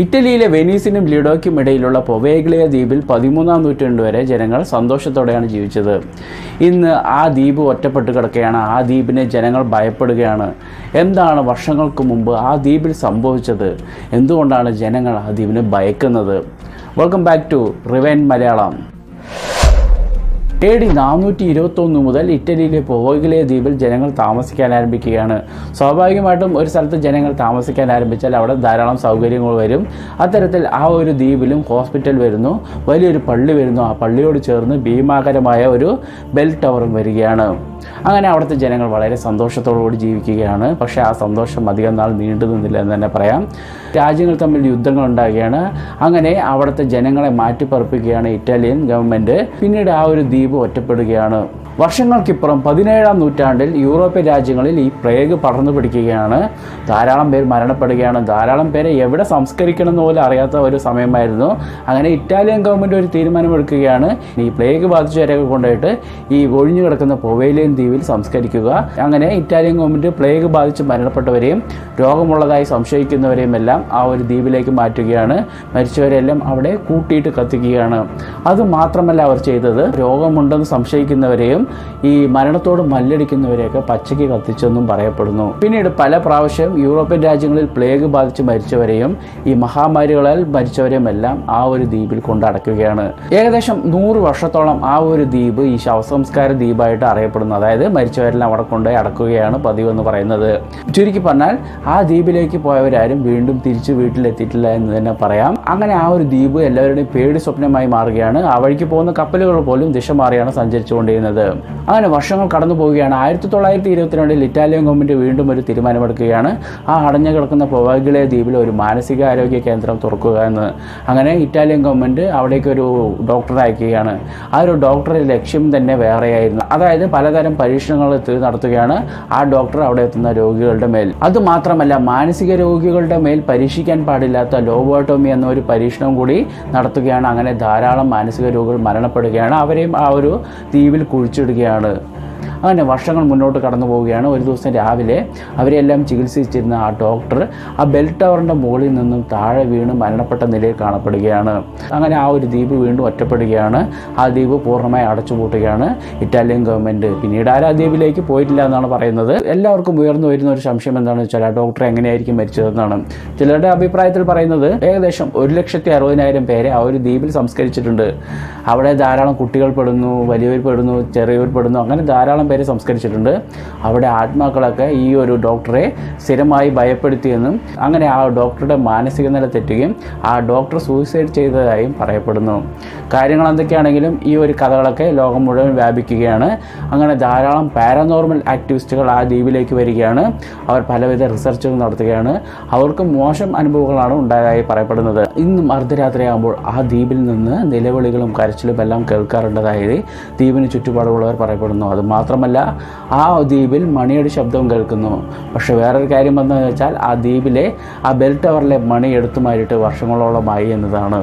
ഇറ്റലിയിലെ വെനീസിനും ലിഡോയ്ക്കും ഇടയിലുള്ള പൊവേഗ്ലിയ ദ്വീപിൽ പതിമൂന്നാം നൂറ്റാണ്ട് വരെ ജനങ്ങൾ സന്തോഷത്തോടെയാണ് ജീവിച്ചത്. ഇന്ന് ആ ദ്വീപ് ഒറ്റപ്പെട്ട് കിടക്കുകയാണ്. ആ ദ്വീപിനെ ജനങ്ങൾ ഭയപ്പെടുകയാണ്. എന്താണ് വർഷങ്ങൾക്ക് മുമ്പ് ആ ദ്വീപിൽ സംഭവിച്ചത്? എന്തുകൊണ്ടാണ് ജനങ്ങൾ ആ ദ്വീപിനെ ഭയക്കുന്നത്? Welcome back to rewind Malayalam A D നാനൂറ്റി ഇരുപത്തൊന്ന് മുതൽ ഇറ്റലിയിലെ പോവഗിലെ ദ്വീപിൽ ജനങ്ങൾ താമസിക്കാൻ ആരംഭിക്കുകയാണ്. സ്വാഭാവികമായിട്ടും ഒരു സ്ഥലത്ത് ജനങ്ങൾ താമസിക്കാൻ ആരംഭിച്ചാൽ അവിടെ ധാരാളം സൗകര്യങ്ങൾ വരും. അത്തരത്തിൽ ആ ഒരു ദ്വീപിലും ഹോസ്പിറ്റൽ വരുന്നു. വലിയൊരു പള്ളി വരുന്നു. ആ പള്ളിയോട് ചേർന്ന് ഭീമാകരമായ ഒരു ബെൽ ടവറും വരികയാണ്. അങ്ങനെ അവിടുത്തെ ജനങ്ങൾ വളരെ സന്തോഷത്തോടുകൂടി ജീവിക്കുകയാണ്. പക്ഷേ ആ സന്തോഷം അധികം നാൾ നീണ്ടു നിന്നില്ല എന്ന് തന്നെ പറയാം. രാജ്യങ്ങൾ തമ്മിൽ യുദ്ധങ്ങൾ ഉണ്ടാകുകയാണ് അങ്ങനെ അവിടുത്തെ ജനങ്ങളെ മാറ്റിപ്പറപ്പിക്കുകയാണ് ഇറ്റാലിയൻ ഗവൺമെന്റ് പിന്നീട് ആ ഒരു ദ്വീപ് ഒറ്റപ്പെടുകയാണ്. വർഷങ്ങൾക്കിപ്പുറം പതിനേഴാം നൂറ്റാണ്ടിൽ യൂറോപ്യൻ രാജ്യങ്ങളിൽ ഈ പ്ലേഗ് പടർന്നു പിടിക്കുകയാണ്. ധാരാളം പേർ മരണപ്പെടുകയാണ്. ധാരാളം പേരെ എവിടെ സംസ്കരിക്കണം എന്ന് പോലും അറിയാത്ത ഒരു സമയമായിരുന്നു. അങ്ങനെ ഇറ്റാലിയൻ ഗവൺമെന്റ് ഒരു തീരുമാനമെടുക്കുകയാണ്. ഈ പ്ലേഗ് ബാധിച്ചവരെയൊക്കെ കൊണ്ടുപോയിട്ട് ഈ ഒഴിഞ്ഞു കിടക്കുന്ന പൊവേലിയൻ ദ്വീപിൽ സംസ്കരിക്കുക. അങ്ങനെ ഇറ്റാലിയൻ ഗവൺമെന്റ് പ്ലേഗ് ബാധിച്ച് മരണപ്പെട്ടവരെയും രോഗമുള്ളതായി സംശയിക്കുന്നവരെയും എല്ലാം ആ ഒരു ദ്വീപിലേക്ക് മാറ്റുകയാണ്. മരിച്ചവരെല്ലാം അവിടെ കൂട്ടിയിട്ട് കത്തിക്കുകയാണ്. അത് മാത്രമല്ല അവർ ചെയ്തത്. രോഗമുണ്ടെന്ന് സംശയിക്കുന്നവരെയും ഈ മരണത്തോട് മല്ലടിക്കുന്നവരെയൊക്കെ പച്ചയ്ക്ക് കത്തിച്ചെന്നും പറയപ്പെടുന്നു. പിന്നീട് പല പ്രാവശ്യം യൂറോപ്യൻ രാജ്യങ്ങളിൽ പ്ലേഗ് ബാധിച്ച് മരിച്ചവരെയും ഈ മഹാമാരികളാൽ മരിച്ചവരെയും എല്ലാം ആ ഒരു ദ്വീപിൽ കൊണ്ടടക്കുകയാണ് ഏകദേശം നൂറ് വർഷത്തോളം ആ ഒരു ദ്വീപ് ഈ ശവസംസ്കാര ദ്വീപായിട്ട് അറിയപ്പെടുന്നു. അതായത് മരിച്ചവരെല്ലാം അവിടെ കൊണ്ടുപോയി അടക്കുകയാണ് പതിവ് എന്ന് പറയുന്നത്. ചുരുക്കി പറഞ്ഞാൽ ആ ദ്വീപിലേക്ക് പോയവരാരും വീണ്ടും തിരിച്ച് വീട്ടിലെത്തിയിട്ടില്ല എന്ന് തന്നെ പറയാം. അങ്ങനെ ആ ഒരു ദ്വീപ് എല്ലാവരുടെയും പേടി സ്വപ്നമായി മാറുകയാണ്. ആ വഴിക്ക് പോകുന്ന കപ്പലുകൾ പോലും ദിശ മാറിയാണ് സഞ്ചരിച്ചുകൊണ്ടിരുന്നത്. അങ്ങനെ വർഷങ്ങൾ കടന്നു പോവുകയാണ്. ആയിരത്തി തൊള്ളായിരത്തി ഇരുപത്തിരണ്ടിൽ ഇറ്റാലിയൻ ഗവൺമെന്റ് വീണ്ടും ഒരു തീരുമാനമെടുക്കുകയാണ്. ആ അടഞ്ഞു കിടക്കുന്ന പൊവാഗിലെ ദ്വീപിൽ ഒരു മാനസികാരോഗ്യ കേന്ദ്രം തുറക്കുക എന്ന്. അങ്ങനെ ഇറ്റാലിയൻ ഗവൺമെന്റ് അവിടേക്ക് ഒരു ഡോക്ടറെ അയക്കുകയാണ്. ആ ഒരു ഡോക്ടറെ ലക്ഷ്യം തന്നെ വേറെയായിരുന്നു. അതായത് പലതരം പരീക്ഷണങ്ങൾ നടത്തുകയാണ്. ആ ഡോക്ടർ അവിടെ എത്തുന്ന രോഗികളുടെ മേൽ. അതുമാത്രമല്ല മാനസിക രോഗികളുടെ മേൽ പരീക്ഷിക്കാൻ പാടില്ലാത്ത ലോബോട്ടോമി എന്ന ഒരു പരീക്ഷണം കൂടി നടത്തുകയാണ്. അങ്ങനെ ധാരാളം മാനസിക രോഗികൾ മരണപ്പെടുകയാണ്. അവരെയും ആ ഒരു ദ്വീപിൽ കുഴിച്ചിടുകയാണ് അങ്ങനെ വർഷങ്ങൾ മുന്നോട്ട് കടന്നു പോവുകയാണ്. ഒരു ദിവസം രാവിലെ അവരെല്ലാം ചികിത്സിച്ചിരുന്ന ആ ഡോക്ടർ ആ ബെൽ ടവറിന്റെ മുകളിൽ നിന്നും താഴെ വീണ് മരണപ്പെട്ട നിലയിൽ കാണപ്പെടുകയാണ്. അങ്ങനെ ആ ഒരു ദ്വീപ് വീണ്ടും ഒറ്റപ്പെടുകയാണ്. ആ ദ്വീപ് പൂർണമായി അടച്ചുപൂട്ടുകയാണ്. ഇറ്റാലിയൻ ഗവൺമെന്റ് പിന്നീട് ആരാ ദ്വീപിലേക്ക് പോയിട്ടില്ല എന്നാണ് പറയുന്നത്. എല്ലാവർക്കും ഉയർന്നു വരുന്ന ഒരു സംശയം എന്താണെന്ന് വെച്ചാൽ ആ ഡോക്ടർ എങ്ങനെയായിരിക്കും മരിച്ചതെന്നാണ്. ചിലരുടെ അഭിപ്രായത്തിൽ പറയുന്നത് ഏകദേശം ഒരു ലക്ഷത്തി അറുപതിനായിരം പേരെ ആ ഒരു ദ്വീപിൽ സംസ്കരിച്ചിട്ടുണ്ട്. അവിടെ ധാരാളം കുട്ടികൾ പെടുന്നു വലിയവർ പെടുന്നു ചെറിയവർ പെടുന്നു അങ്ങനെ ധാരാളം പേരെ സംസ്കരിച്ചിട്ടുണ്ട്? അവിടെ ആത്മാക്കളൊക്കെ ഈ ഒരു ഡോക്ടറെ സ്ഥിരമായി ഭയപ്പെടുത്തിയെന്നും അങ്ങനെ ആ ഡോക്ടറുടെ മാനസിക നില തെറ്റുകയും ആ ഡോക്ടർ സൂയിസൈഡ് ചെയ്തതായും പറയപ്പെടുന്നു. കാര്യങ്ങൾ എന്തൊക്കെയാണെങ്കിലും ഈ ഒരു കഥകളൊക്കെ ലോകം മുഴുവൻ വ്യാപിക്കുകയാണ്. അങ്ങനെ ധാരാളം പാരാനോർമൽ ആക്ടിവിസ്റ്റുകൾ ആ ദ്വീപിലേക്ക് വരികയാണ്. അവർ പലവിധ റിസർച്ചുകൾ നടത്തുകയാണ്. അവർക്ക് മോശം അനുഭവങ്ങളാണ് ഉണ്ടായതായി പറയപ്പെടുന്നത്. ഇന്നും അർദ്ധരാത്രിയാകുമ്പോൾ ആ ദ്വീപിൽ നിന്ന് നിലവിളികളും കരച്ചിലും എല്ലാം കേൾക്കാറുണ്ടതായി ദ്വീപിന് ചുറ്റുപാടുള്ളവർ പറയപ്പെടുന്നു അത് മാത്രമല്ല ആ ദ്വീപിൽ മണിയുടെ ശബ്ദവും കേൾക്കുന്നു. പക്ഷെ വേറൊരു കാര്യം എന്താണെന്ന് വെച്ചാൽ ആ ദ്വീപിലെ ആ ബെൽ ടവറിലെ മണി എടുത്തു മാറിയിട്ട് വർഷങ്ങളോളമായി എന്നതാണ്.